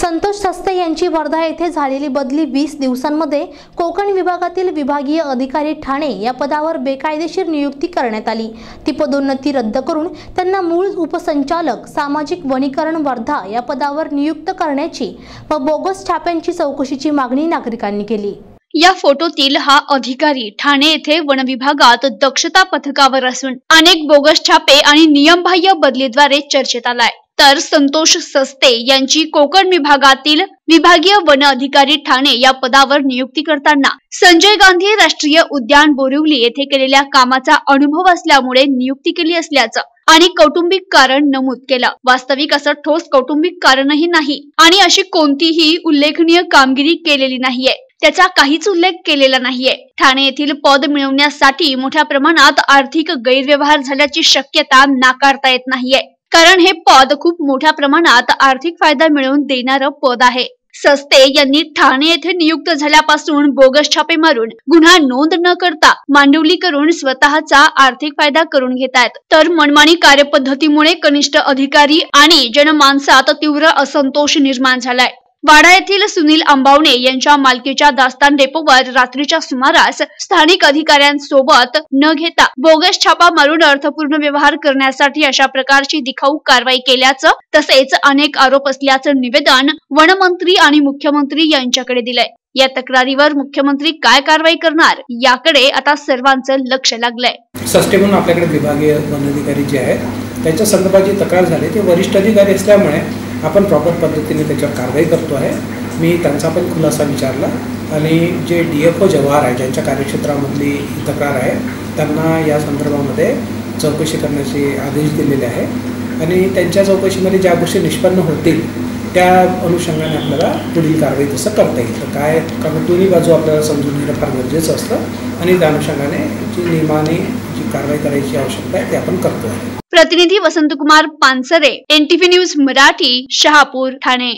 संतोष सस्ते यांची वर्धा येथे झालेली बदली वीस दिवसांमध्ये कोकण विभागातील विभागीय अधिकारी ठाणे या पदावर बेकायदेशीर नियुक्ती करण्यात आली. ती पदोन्नती रद्द करून त्यांना मूळ उपसंचालक सामाजिक वनीकरण वर्धा या पदावर नियुक्त करण्याची व बोगस छाप्यांची चौकशीची मागणी नागरिकांनी केली. या फोटोतील हा अधिकारी ठाणे येथे वन विभागात दक्षता पथकावर असून अनेक बोगस छापे आणि नियमबाह्य बदलीद्वारे चर्चेत आलाय. तर संतोष सस्ते यांची कोकण विभागातील विभागीय वन अधिकारी ठाणे या पदावर नियुक्ती करताना संजय गांधी राष्ट्रीय उद्यान बोरिवली येथे केलेल्या कामाचा अनुभव असल्यामुळे नियुक्ती केली असल्याचं आणि कौटुंबिक कारण नमूद केलं. वास्तविक असं ठोस कौटुंबिक कारणही नाही आणि अशी कोणतीही उल्लेखनीय कामगिरी केलेली नाहीये. त्याचा काहीच उल्लेख केलेला नाहीये. ठाणे येथील पद मिळवण्यासाठी मोठ्या प्रमाणात आर्थिक गैरव्यवहार झाल्याची शक्यता नाकारता येत नाहीये. कारण हे पद खूप मोठ्या प्रमाणात आर्थिक फायदा मिळवून देणारं पद आहे. सस्ते यांनी ठाणे येथे नियुक्त झाल्यापासून बोगस छापे मारून गुन्हा नोंद न करता मांडवली करून स्वतःचा आर्थिक फायदा करून घेतायत. तर मनमानी कार्यपद्धतीमुळे कनिष्ठ अधिकारी आणि जनमानसात तीव्र असंतोष निर्माण झालाय. वाडा येथील सुनील अंबावणे यांच्या मालकीच्या दास्तान डेपोवर रात्रीच्या सुमारास स्थानिक अधिकाऱ्यांसोबत न घेता बोगस छापा मारून अर्थपूर्ण व्यवहार करण्यासाठी अशा प्रकारची दिखाऊ कारवाई केल्याचं तसेच अनेक आरोप असल्याचं निवेदन वनमंत्री आणि मुख्यमंत्री यांच्याकडे दिलंय. या तक्रारीवर मुख्यमंत्री काय कारवाई करणार याकडे आता सर्वांचं लक्ष लागलंय. सस्टे म्हणून आपल्याकडे विभागीय वन अधिकारी जे आहेत त्यांच्या संदर्भात जी तक्रार झाली ते वरिष्ठ अधिकारी असल्यामुळे आपण प्रॉपर पद्धतीने त्याच्यावर कारवाई करतो आहे. मी त्यांचा पण खुलासा विचारला. आणि जे डी एफ ओ जवाहर आहे ज्यांच्या कार्यक्षेत्रामधली तक्रार आहे त्यांना या संदर्भामध्ये चौकशी करण्याचे आदेश दिलेले आहे. आणि त्यांच्या चौकशीमध्ये ज्या गोष्टी निष्पन्न होतील त्या अनुषंगाने आपल्याला पुढील कारवाई तसं करता येईल. तर काय कारण दोन्ही बाजू आपल्याला समजून घेणं फार गरजेचं असतं. आणि त्या अनुषंगाने जी नियमाने जी कारवाई करायची आवश्यकता आहे ते आपण करतो आहे प्रतिनिधी वसंतकुमार पानसरे एनटीव्ही न्यूज मराठी शहापूर ठाणे.